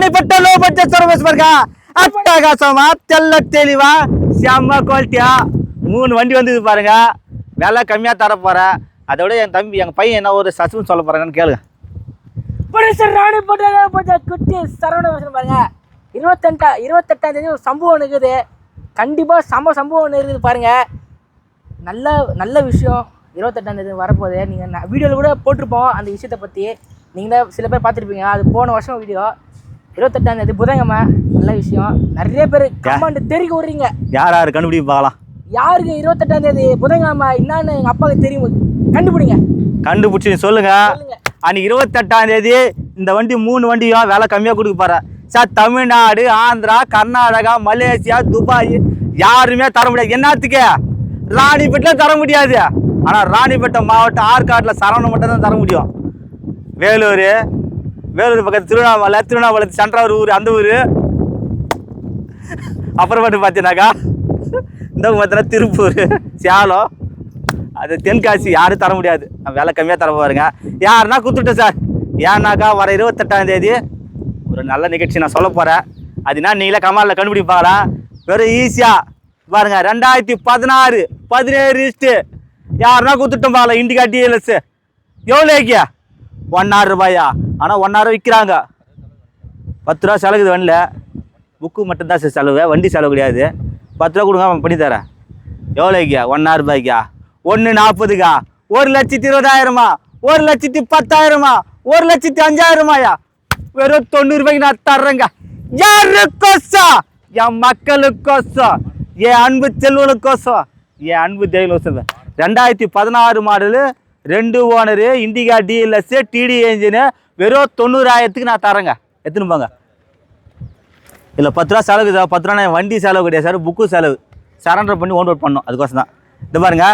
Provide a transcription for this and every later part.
ராணிப்பட்ட low budget service பாருங்க அட்டகாசமா தெல்ல தெளிவா செம்ம குவாலிட்டியா மூணு வண்டி வந்தது பாருங்க விலை கம்மியா தர போறேன் அதோட என் தம்பி எங்க பையன் என்ன ஒரு சஸ்பென்ஸ் சொல்ல போறாங்கன்னு கேளுங்க சார் ராணி போட்ட கொஞ்சம் குட்டி சரவண பாருங்க இருபத்தெட்டா இருபத்தெட்டாம் தேதி ஒரு சம்பவம் இருக்குது கண்டிப்பாக செம சம்பவம் ஒன்று இருக்குது பாருங்க நல்ல நல்ல விஷயம் இருபத்தெட்டாம் தேதி வரப்போகுது நீங்கள் வீடியோவில் கூட போட்டிருப்போம் அந்த விஷயத்தை பற்றி நீங்கள் சில பேர் பார்த்துருப்பீங்க அது போன வருஷம் வீடியோ இருபத்தெட்டாம் தேதி புதன்கிழமை நல்ல விஷயம். நிறைய பேர் கமெண்ட் தெரிவிக்க விடுறீங்க. யார் யார் கண்டுபிடி பார்க்கலாம். யாருக்கு இருபத்தெட்டாம் தேதி புதன்கிழமை என்னன்னு எங்கள் அப்பாவுக்கு தெரியும். கண்டுபிடிங்க. கண்டுபிடிச்சி சொல்லுங்க. அன்னைக்கு இருபத்தெட்டாம் தேதி இந்த வண்டி மூணு வண்டியும் விலை கம்மியாக கொடுக்க போறேன் sir Tamil Nadu Andhra Karnataka Malaysia Dubai யாருமே தர முடியாது. என்னத்துக்கு? ராணிப்பேட்டில் தர முடியாது. ஆனால் ராணிப்பேட்டை மாவட்டம் ஆற்காட்டில் சரவணம் மட்டும் தான் தர முடியும். வேலூர் வேலூர் பக்கத்து திருவண்ணாமலை திருவண்ணாமலை சென்ட்ராவூர் ஊர் அந்த ஊர். அப்புறமேட்டு பார்த்தீங்கன்னாக்கா இந்த பார்த்தீங்கன்னா திருப்பூர் சேலம். அது தென்காசி யாரும் தர முடியாது. விலை கம்மியாக தர போவாருங்க யாருன்னா கொடுத்துட்டேன் சார். ஏன்னாக்கா வர இருபத்தெட்டாம் தேதி ஒரு நல்ல நிகழ்ச்சி நான் சொல்ல போகிறேன் அது என்ன நீங்களே கமாலில் கண்டுபிடிப்பாங்களா? வெறும் ஈஸியாக பாருங்க ரெண்டாயிரத்தி பதினாறு பதினேழு இஸ்ட்டு யாருன்னா கொடுத்துட்டோம் பாருங்க இண்டிகா டிஎல்எஸ் எவ்வளோ ஐக்கியா ஒன்னாயிரம் ரூபாயா? ஆனால் ஒன்றாயிரம் விற்கிறாங்க பத்து ரூபா செலவுது வண்டியில். புக்கு மட்டும்தான் சார் செலவு. வண்டி செலவு கிடையாது. பத்து ரூபா கொடுங்க அவன் பண்ணி தரேன். எவ்வளோக்கியா ஒன்னாயிரம் ரூபாய்க்கா? ஒன்று நாற்பதுக்கா? ஒரு லட்சத்தி இருபதாயிரமா? ஒரு லட்சத்தி பத்தாயிரமா? ஒரு லட்சத்தி அஞ்சாயிரமாயா? வெறும் தொண்ணூறு ரூபாய்க்கு நான் தர்றேங்க யாருக்கோசம் என் மக்களுக்கோசம் என் அன்பு செல்வனுக்கோசம் என் அன்பு தெய்வம் ரெண்டாயிரத்தி பதினாறு மாடலு ரெண்டு ஓனரு இண்டிகா டிஎல்எஸ் டிடி என்ஜினு வெறும் தொண்ணூறாயிரத்துக்கு நான் தரேங்க. எத்தனை போங்க இல்லை பத்து ரூபா செலவு சார். பத்து ரூபா வண்டி செலவு கிடையாது சார். புக்கு செலவு. சரண்டர் பண்ணி ஓன் அவுட் பண்ணோம் அதுக்கோசம் தான். இது பாருங்க.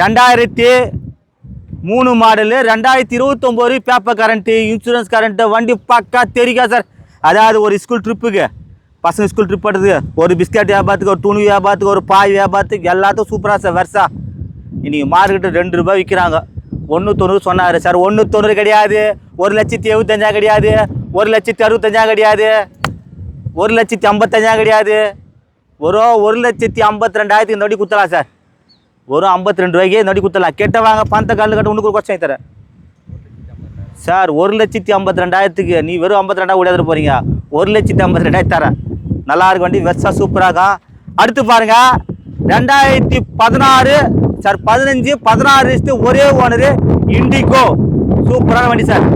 ரெண்டாயிரத்தி மூணு மாடலு ரெண்டாயிரத்தி இருபத்தொம்போது பேப்பர் கரண்ட்டு இன்சூரன்ஸ் கரண்ட்டு வண்டி பக்கா தெரிக்கா சார்? அதாவது ஒரு ஸ்கூல் ட்ரிப்புக்கு பசங்க ஸ்கூல் ட்ரிப் பண்ணுறதுக்கு ஒரு பிஸ்கட் வியாபாரத்துக்கு ஒரு துணி வியாபாரத்துக்கு ஒரு பாய் வியாபாரத்துக்கு எல்லாத்துக்கும் சூப்பராக சார். வருஷா இன்றைக்கி மார்க்கெட்டு ரெண்டு ரூபாய் விற்கிறாங்க ஒன்று தொண்ணூறு சொன்னார். சார் ஒன்று தொண்ணூறு கிடையாது. ஒரு லட்சத்தி எழுபத்தஞ்சா கிடையாது. ஒரு லட்சத்தி அறுபத்தஞ்சா கிடையாது. ஒரு லட்சத்தி ஐம்பத்தஞ்சா கிடையாது. ஒரு ஒரு லட்சத்தி ஐம்பத்தி ரெண்டாயிரத்துக்கு இந்த வண்டி குத்தலாம் சார்? ஒரு ஐம்பத்தி ரெண்டு ரூபாய்க்கு இந்த குத்தலாம் கெட்ட வாங்க பணத்தை கல்லு கட்ட ஒன்றுக்கு ஒரு தரேன். சார் ஒரு லட்சத்தி ஐம்பத்தி ரெண்டாயிரத்துக்கு நீ வெறும் ஐம்பத்தி ரெண்டாயிரம் விளையாட போகிறீங்க ஒரு லட்சத்தி ஐம்பத்தி ரெண்டாயிரத்து தரேன். நல்லா இருக்கு வண்டி வெர்சா சூப்பராக அடுத்து பாருங்கள் ரெண்டாயிரத்தி பதினாறு சார் பதினஞ்சு பதினாறு லிஸ்ட்டு ஒரே ஓனரு இண்டிகோ சூப்பரான வண்டி சார்.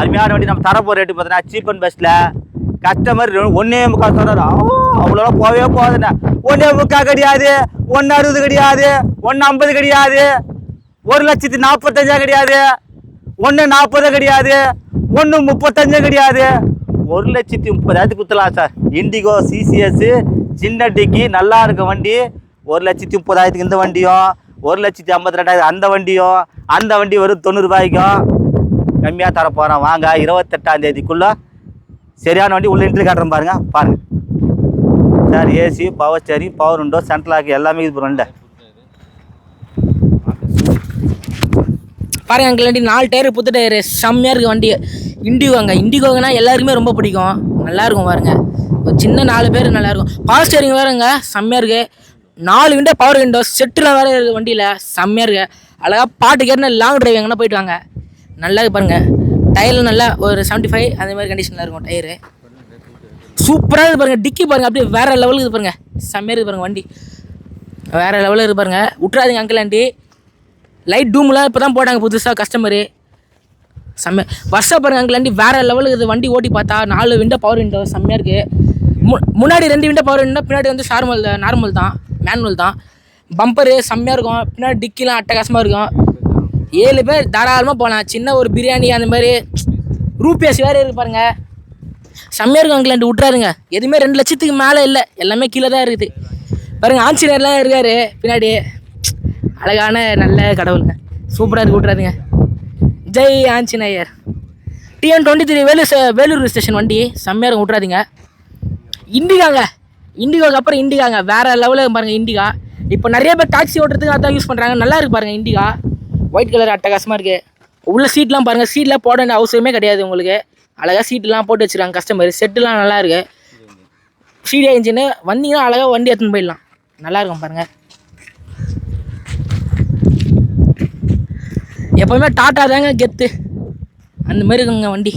அருமையான வண்டி நம்ம தரப்போ ரேட்டு பார்த்தீங்கன்னா சீப் அண்ட் பெஸ்ட்டில் கஸ்டமர் ஒன்றே முக்கால் சொல்கிறாரு அவ்வளோ போகவே போகுதுண்ணே. ஒன்றே முக்கால் கிடையாது ஒன்று அறுபது கிடையாது ஒன்று ஐம்பது கிடையாது ஒரு லட்சத்தி நாற்பத்தஞ்சா கிடையாது ஒன்று நாற்பது கிடையாது ஒன்று முப்பத்தஞ்சு கிடையாது. ஒரு லட்சத்தி முப்பதாயிரத்துக்கு குத்தலாம் சார். இண்டிகோ சிசிஎஸ்ஸு சின்ன டிக்கி நல்லா இருக்க வண்டி. ஒரு லட்சத்தி முப்பதாயிரத்துக்கு இந்த வண்டியும். ஒரு லட்சத்தி ஐம்பத்தி ரெண்டாயிரம் அந்த வண்டியும் அந்த வண்டி வரும் தொண்ணூறுபாய்க்கும் கம்மியாக தர போகிறோம் வாங்க இருபத்தெட்டாம் தேதிக்குள்ளே சரியான வண்டி உள்ள இன்ட்ரி காட்டுறேன் பாருங்க. பாருங்க. Sir AC power steering power window central எல்லாமே இது ரெண்டு பாருங்க அங்கே வண்டி நாலு டயர் புத்து டயரு. செம்மையாக இருக்குது வண்டி. இண்டிகோங்க. இண்டிகோங்கன்னா எல்லாருக்குமே ரொம்ப பிடிக்கும். நல்லாயிருக்கும் பாருங்கள் பாருங்க. ஒரு சின்ன நாலு பேர் நல்லாயிருக்கும் பவர் ஸ்டேரிங் வேறுங்க. செம்மையாக இருக்குது நாலு விண்டோ பவர் விண்டோ செட்டில் வேறு இருக்குது வண்டியில். செம்மையாக இருக்கு. அழகாக பாட்டு கேட்டு லாங் டிரைவ் எங்கன்னா போயிட்டு வாங்க. நல்லா பாருங்கள் பாருங்க. டயரில் நல்லா ஒரு 75 ஃபைவ் அந்த மாதிரி கண்டிஷனில் இருக்கும் டயரு சூப்பராக இருக்கு பாருங்க. டிக்கி பாருங்க. அப்படியே வேறு லெவலுக்கு இது பாருங்கள் செம்மையாக இருக்குது பாருங்கள் வண்டி. வேறு லெவலில் இருக்கு பாருங்கள் விட்றாதீங்க அங்கிள் ஆண்டி லைட் டூம்லாம் இப்போ தான் போட்டாங்க புதுசாக கஸ்டமரு செம்ம. வருஷம் பாருங்கள் அங்கிள் ஆண்டி வேறு லெவலுக்கு இது வண்டி ஓட்டி பார்த்தா நாலு விண்டோ பவர் விண்டோ செம்மையாக இருக்குது மு முன்னாடி ரெண்டு விண்டோ பவர் விண்டோ பின்னாடி வந்து நார்மல் நார்மல் தான். மேனுவல் தான். பம்பரு செம்மையாக இருக்கும். பின்னாடி டிக்கிலாம் அட்டகாசமாக இருக்கும். ஏழு பேர் தாராளமாக போகலாம் சின்ன ஒரு பிரியாணி அந்த மாதிரி. ரூபியாஸ் வேறு இருக்கு பாருங்க. செம்மையாக இருக்கும் அங்கிள் விட்றாருங்க எதுவுமே ரெண்டு லட்சத்துக்கு மேலே இல்லை. எல்லாமே கீழே தான் இருக்குது. பாருங்க ஆஞ்சநேயர்லாம் இருக்கார் பின்னாடி. அழகான நல்ல கடவுளுங்க. சூப்பராக இருக்கு விட்றாருங்க Jai Anjaneyar. TN twenty three Vellore Vellore station வண்டி. செம்மையாக இருக்கும் விட்றாதீங்க இண்டிகாங்க. இண்டிகாவுக்கு அப்புறம் இண்டிகாங்க. வேறு லெவலில் பாருங்கள் இண்டிகா. இப்போ நிறைய பேர் டாக்ஸி ஓட்டுறதுக்கு அதான் யூஸ் பண்ணுறாங்க நல்லா இருக்கு பாருங்கள் இண்டிகா. ஒயிட் கலர் அட்டகாசமாக இருக்குது உள்ள சீட்லாம் பாருங்கள் சீட்லாம் போட வேண்டிய அவசியமே கிடையாது உங்களுக்கு. அழகாக சீட்டுலாம் போட்டு வச்சுருக்காங்க கஸ்டமர் செட்டுலாம் நல்லா இருக்கு. சீடியா இன்ஜினு வந்தீங்கன்னா அழகாக வண்டி எடுத்துன்னு போயிடலாம். நல்லா இருக்கும் பாருங்கள் எப்போவுமே டாட்டா தாங்க கெத்து. அந்த மாதிரி இருக்குங்க வண்டி.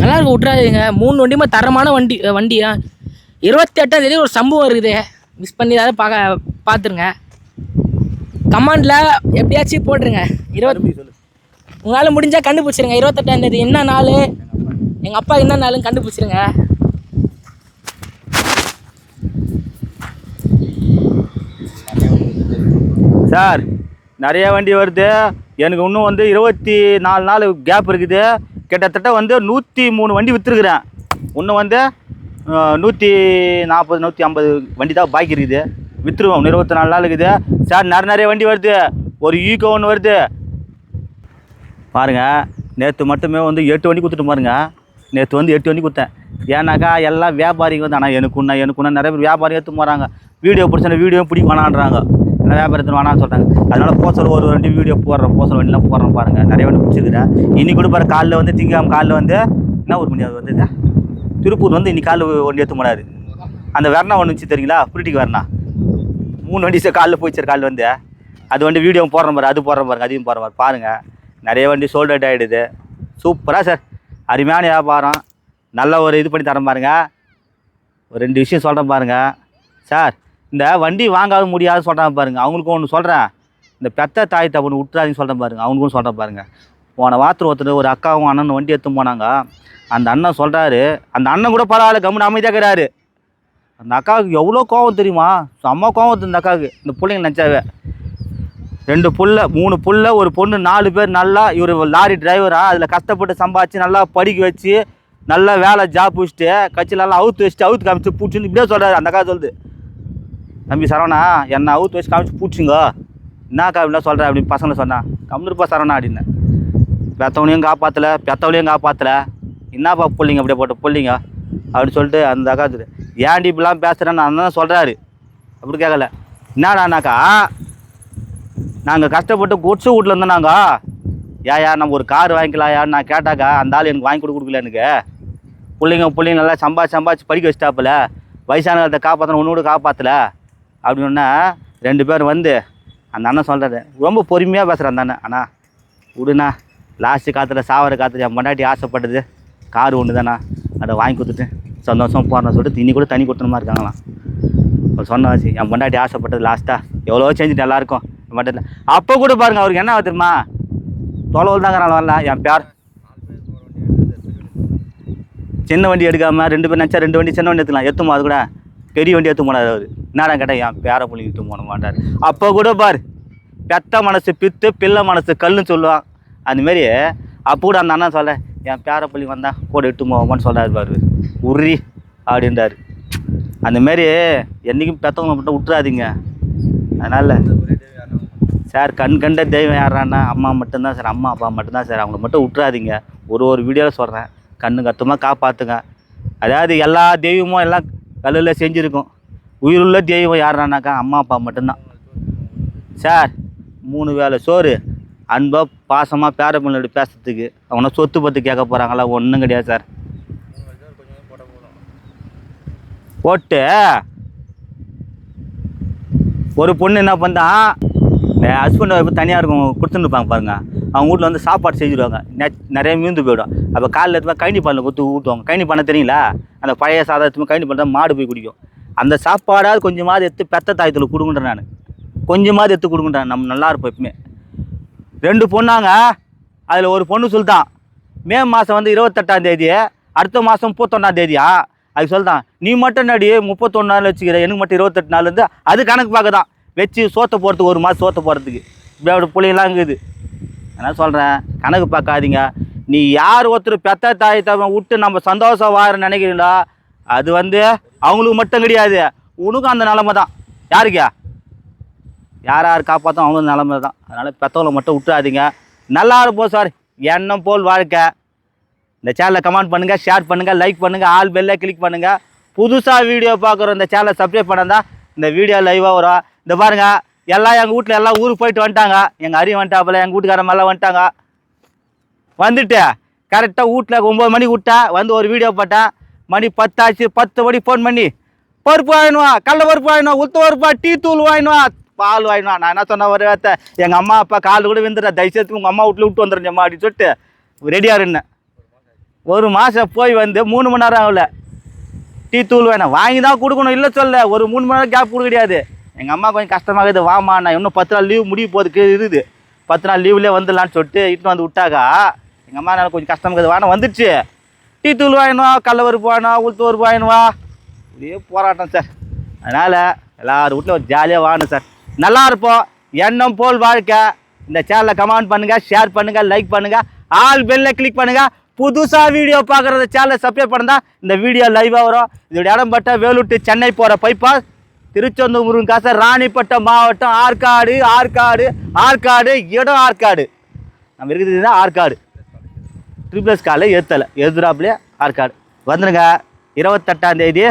நல்லா இருக்கும் விட்றாதீங்க மூணு வண்டியுமே தரமான வண்டி வண்டியா? இருபத்தி எட்டாம் தேதி ஒரு சம்பவம் இருக்குது மிஸ் பண்ணி ஏதாவது பார்க்க பார்த்துருங்க கமாண்டில் எப்படியாச்சும் போட்டுருங்க. இருபத்தி உங்களால் முடிஞ்சால் கண்டுபிடிச்சிருங்க. இருபத்தெட்டாம் தேதி என்ன நாள்? எங்கள் அப்பா என்ன நாளுன்னு கண்டுபிடிச்சிருங்க. சார் நிறைய வண்டி வருது. எனக்கு இன்னும் வந்து இருபத்தி நாலு நாள் கேப் இருக்குது. கிட்டத்தட்ட வந்து நூற்றி மூணு வண்டி விற்றுருக்குறேன் இன்னும் வந்து நூற்றி நாற்பது நூற்றி ஐம்பது வண்டி தான் பாக்கி இருக்குது. விற்றுருவோம் இருபத்தி நாலு நாள் இருக்குது. சார் நிறைய நிறைய வண்டி வருது. ஒரு ஈகோ ஒன்று வருது. பாருங்கள் நேற்று மட்டுமே வந்து எட்டு வண்டி கொடுத்துட்டு பாருங்க. நேற்று வந்து எட்டு வண்டி கொடுத்தேன். ஏன்னாக்கா எல்லாம் வியாபாரிங்க வந்து ஆனால் எனக்கு எனக்குண்ணா நிறைய பேர் வியாபாரி எடுத்து போகிறாங்க வீடியோ பிடிச்சா வீடியோ பிடிக்க வேணான்றாங்க நிறையா பேர் எடுத்து வேணாம்னு சொல்கிறாங்க அதனால் போசல் ஒரு வண்டி வீடியோ போடுறேன் போஸ்டர் வண்டிலாம் போடுறேன் பாருங்கள் நிறைய வண்டி பிடிச்சிருக்கிறேன் இன்னைக்கு கூட பாரு காலில் வந்து திங்காம காலில் வந்து என்ன ஒரு மணி அது வந்து திருப்பூர் வந்து இன்னைக்கு காலில் வண்டி எடுத்து போனார். அந்த வெர்னா ஒன்று வச்சு தெரியுங்களா? புரிட்டிக்கு வரணா. மூணு வண்டி சார் காலில் போயிடுச்சு காலில் வந்து. அது வண்டி வீடியோ போடுற பாரு அது போடுற பாருங்க அதையும் போடுற பாரு பாருங்கள் நிறைய வண்டி சோல்ட் அவுட் ஆகிடுது சூப்பராக சார். அருமையான வியாபாரம். நல்ல ஒரு இது பண்ணி தரேன் பாருங்கள் ஒரு ரெண்டு விஷயம் சொல்கிறேன் பாருங்கள் சார் இந்த வண்டி வாங்காத முடியாது சொல்கிறாங்க பாருங்கள் அவங்களுக்கும் ஒன்று சொல்கிறேன் இந்த பெத்த தாய் தப்புன்னு விட்டுறாதீங்கன்னு சொல்கிறேன் பாருங்கள் அவங்களுக்கும் சொல்கிறேன் பாருங்கள் போன வாரத்தில் ஒருத்தர் ஒரு அக்காவும் அண்ணன் வண்டி எடுத்து போனாங்க. அந்த அண்ணன் சொல்கிறாரு அந்த அண்ணன் கூட பரவாயில்ல கம்முன்னு அமைதியாக அந்த அக்காவுக்கு எவ்வளோ கோவம் தெரியுமா? செம்ம கோவம் வருது இந்த அக்காவுக்கு. இந்த பிள்ளைங்க நினச்சாவே. ரெண்டு புள்ள மூணு புள்ள ஒரு பொண்ணு நாலு பேர் நல்லா இவர் லாரி டிரைவராக அதில் கஷ்டப்பட்டு சம்பாதிச்சு நல்லா படிக்க வச்சு நல்லா வேலை ஜாப் வச்சுட்டு கட்சியில் நல்லா அவுத்து வச்சுட்டு அவுத்து காமிச்சு பிடிச்சின்னு இப்படியே சொல்கிறாரு அந்த அக்கா சொல்லுது. தம்பி சரவணா என்னை அவுத்து வச்சு காமிச்சு பூச்சிங்கோ என்னக்கா இப்படிலாம் சொல்கிறேன் அப்படின்னு பசங்களை சொன்னான் கம்மிருப்பா சரவணா அப்படின்னு. பெத்தவனையும் காப்பாற்றல பெத்தவனையும் காப்பாற்றல என்னப்பா பிள்ளைங்க அப்படியே போட்ட பிள்ளைங்க? அப்படின்னு சொல்லிட்டு அந்த அக்கா ஏன்டி இப்படிலாம் பேசுகிறேன்னு அந்த தான் சொல்கிறாரு அப்படி கேட்கல என்னடானாக்கா நாங்கள் கஷ்டப்பட்டு குட்ஸு வீட்டில் இருந்தோம் நாங்கள் ஏயா நம்ம ஒரு கார் வாங்கிக்கலாயான்னு நான் கேட்டாக்கா அந்த ஆள் எனக்கு வாங்கி கொடுக்க கொடுக்கல எனக்கு. பிள்ளைங்க பிள்ளைங்க நல்லா சம்பாதிச்சு சம்பாதிச்சு படிக்க வச்சிட்டாப்புல. வயசானதை காப்பாற்றணும் ஒன்று கூட காப்பாற்றல அப்படின்னா ரெண்டு பேர் வந்து அந்த அண்ணன் சொல்கிறாரு ரொம்ப பொறுமையாக பேசுகிறேன் அந்த அண்ணன். அண்ணா விடுண்ணா. லாஸ்ட்டு காற்றுல சாவர காற்றுல என் பொண்டாட்டி ஆசைப்பட்டது. கார் ஒன்று தானா அதை வாங்கி கொடுத்துட்டு சந்தோஷம் போகிறேன்னு சொல்லிட்டு இனி கூட தனி கொடுத்தனமா இருக்காங்களாம். அவர் சொன்ன வச்சு என் பொண்டாட்டி ஆசைப்பட்டது லாஸ்ட்டாக எவ்வளோ செஞ்சுட்டு நல்லாயிருக்கும் என் பொண்டாட்டி அப்போ கூட பாருங்கள் அவருக்கு என்ன ஆகுது தெரியுமா? தொலைவில் தாங்க நான் வரல என் பேர். சின்ன வண்டி எடுக்காமல் ரெண்டு பேர் நினச்சா ரெண்டு வண்டி சின்ன வண்டி எடுத்துக்கலாம். எத்துமா அது கூட பெரிய வண்டி எடுத்து போனார் அவர். என்னடா கேட்டால் என் பேர புள்ளிங்க போன மாட்டார்? அப்போ கூட பார் பெத்த மனசு பித்து பிள்ளை மனசு கல்லுன்னு சொல்லுவான். அதுமாரி அப்போ கூட அந்த அண்ணன் சொல்ல என் பேர புள்ளி வந்தான் கூட இட்டு போவோமான்னு சொல்கிறார் பாரு. உரி அப்படின்றார். அந்தமாரி என்றைக்கும் பெத்தவங்க மட்டும் விட்டுறாதீங்க. அதனால் சார் கண் கண்ட தெய்வம் யாரான்னா அம்மா மட்டும்தான் சார். அம்மா அப்பா மட்டும்தான் சார். அவங்கள மட்டும் விட்டுறாதீங்க. ஒரு ஒரு வீடியோவில் சொல்கிறேன் கண்ணு கத்துமாக காப்பாற்றுங்க அதாவது எல்லா தெய்வமும் எல்லாம் கல்லில் செஞ்சுருக்கும். உயிருள்ள தெய்வம் யாருனாக்கா அம்மா அப்பா மட்டும்தான். சார் மூணு வேலை சோறு. அன்பாக பாசமாக பேர பிள்ளையோட பேசுறதுக்கு அவனை சொத்து பற்றி கேட்க போகிறாங்களா ஒன்றும் கிடையாது சார். போட்டு. ஒரு பொண்ணு என்ன பண்ணான் ஹஸ்பண்ட் ஒய்ஃப் தனியாக இருக்கும் கொடுத்துருப்பாங்க இருப்பாங்க பாருங்க. அவங்க வீட்டில் வந்து சாப்பாடு செஞ்சுருவாங்க. நெ- நிறைய மீந்து போயிடும். அப்போ காலையில் எடுத்து கைனி பாலில் கொடுத்து ஊட்டுவாங்க கைனி பண்ண தெரியுங்களா? அந்த பழைய சாதம் எடுத்து கைனி பண்ணால் மாடு போய் குடிக்கும். அந்த சாப்பாடாவது கொஞ்சமாவது எடுத்து பெத்த தாயத்தில் கொடுங்கன்றேன் நான். கொஞ்சமாவது எடுத்து கொடுங்கன்றேன் நம்ம நல்லா இருப்போம் எப்பவுமே. ரெண்டு பொண்ணாங்க அதில் ஒரு பொண்ணு சொல்லிட்டான் மே மாதம் வந்து இருபத்தெட்டாம் தேதி அடுத்த மாதம் முப்பத்தொன்னாம் தேதியா? அது சொல்லிட்டான் நீ மட்டும் நடி முப்பத்தொன்று நாள் வச்சுக்கிற எனக்கு மட்டும் இருபத்தெட்டு நாள் இருந்து அது கணக்கு பார்க்க தான் வச்சு சோத்த போகிறதுக்கு ஒரு மாதம் சோத்த போகிறதுக்கு இப்படி அப்படி பிள்ளைங்களாம் இருக்குது. நான் சொல்கிறேன் கணக்கு பார்க்காதீங்க. நீ யார் ஒருத்தர் பெத்த தாய் விட்டு நம்ம சந்தோஷம் வார நினைக்கிறீங்களா அது வந்து அவங்களுக்கு மட்டும் கிடையாது. உனக்கும் அந்த நிலமை தான் யாருக்கா? யார் யார் காப்பாற்றும் அவங்களும் நிலமை தான் அதனால் பெற்றவங்களை மட்டும் விட்டுறாதீங்க. நல்லா இருப்போம் சார் எண்ணம் போல் வாழ்க்கை. இந்த சேனலை கமெண்ட் பண்ணுங்கள் ஷேர் பண்ணுங்கள் லைக் பண்ணுங்கள் ஆல் பெல்ல கிளிக் பண்ணுங்கள் புதுசாக வீடியோ பார்க்குற இந்த சேனலை சப்ஸ்கிரைப் பண்ணால் இந்த வீடியோ லைவாக வரும். இந்த பாருங்கள் எல்லாம் எங்கள் வீட்டில் எல்லாம் ஊருக்கு போயிட்டு வந்துட்டாங்க. எங்கள் அறிவு வந்துட்டாப்புல எங்கள் வீட்டுக்காரங்க எல்லாம் வந்துட்டாங்க. வந்துட்டு கரெக்டாக வீட்டில் ஒம்பது மணிக்கு விட்டேன் வந்து ஒரு வீடியோ போட்டேன் மணி பத்தாச்சு பத்து மணி ஃபோன் பண்ணி பருப்பு வாங்கினுவா கடல பருப்பு வாங்கினுவா உளுத்த பருப்பா டீ தூள் வாங்கினுவா பால் வாங்கினா நான் என்ன சொன்ன ஒரு வார்த்தை எங்கள் அம்மா அப்பா கால் கூட விந்துடுறா தயவுசெய்து உங்கள் அம்மா வீட்டில் விட்டு வந்துடுறேம்மா அப்படின்னு சொல்லிட்டு ரெடியாக இருந்தேன் ஒரு மாதம் போய் வந்து மூணு மணி நேரம் ஆகல. டீ தூள் வேணாம் வாங்கி தான் கொடுக்கணும். இல்லை சொல்ல ஒரு மூணு மணி நேரம் கேப் கொடுக்க கிடையாது. எங்கள் அம்மா கொஞ்சம் கஷ்டமாகுது வாமா நான் இன்னும் பத்து நாள் லீவ் முடிய போதுக்கு இருக்குது. பத்து நாள் லீவ்லேயே வந்துடலான்னு சொல்லிட்டு இட்டுன்னு வந்து விட்டாக்கா எங்கள் அம்மா நான் கொஞ்சம் கஷ்டமாகுது வாங்க வந்துடுச்சு டீ தூள் வாங்கினுவா கடல பருப்பு உளுத்தவருப்பு உளுத்து இப்படியே போராட்டம் சார். அதனால் எல்லார் வீட்டில் ஒரு ஜாலியாக வாங்கணும் சார். நல்லா இருப்போம். எண்ணம் போல் வாழ்க்கை. இந்த சேனலை கமெண்ட் பண்ணுங்கள் ஷேர் பண்ணுங்கள் லைக் பண்ணுங்கள் ஆல் பெல்ல கிளிக் பண்ணுங்கள் புதுசாக வீடியோ பார்க்குறத சேனலை சப்ஸ்கிரைப் பண்ணால் இந்த வீடியோ லைவாக வரும். இதோட இடம் பட்ட வேலூர் சென்னை போகிற பைபாஸ் திருச்செந்தூர் முருகன் ராணிப்பட்டம் மாவட்டம் ஆற்காடு ஆற்காடு ஆற்காடு இடம் ஆற்காடு. நம்ம இருக்கிறது தான் ஆற்காடு. ட்ரிபிள்எஸ் காலையில் ஏற்றலை எதிராப்புலேயே ஆற்காடு வந்துடுங்க இருபத்தெட்டாம் தேதி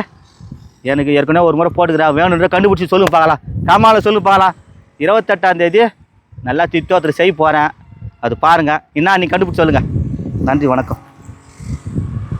எனக்கு ஏற்கனவே ஒரு முறை போட்டுக்கிறேன் வேணுன்ற கண்டுபிடிச்சி சொல்லுங்க பார்க்கலாம். காமாவில் சொல்லு பார்க்கலாம். இருபத்தெட்டாம் தேதி நல்லா திட்டோத்திரம் செய்ய போகிறேன் அது பாருங்கள் என்ன நீ கண்டுபிடிச்சி சொல்லுங்கள் நன்றி வணக்கம்.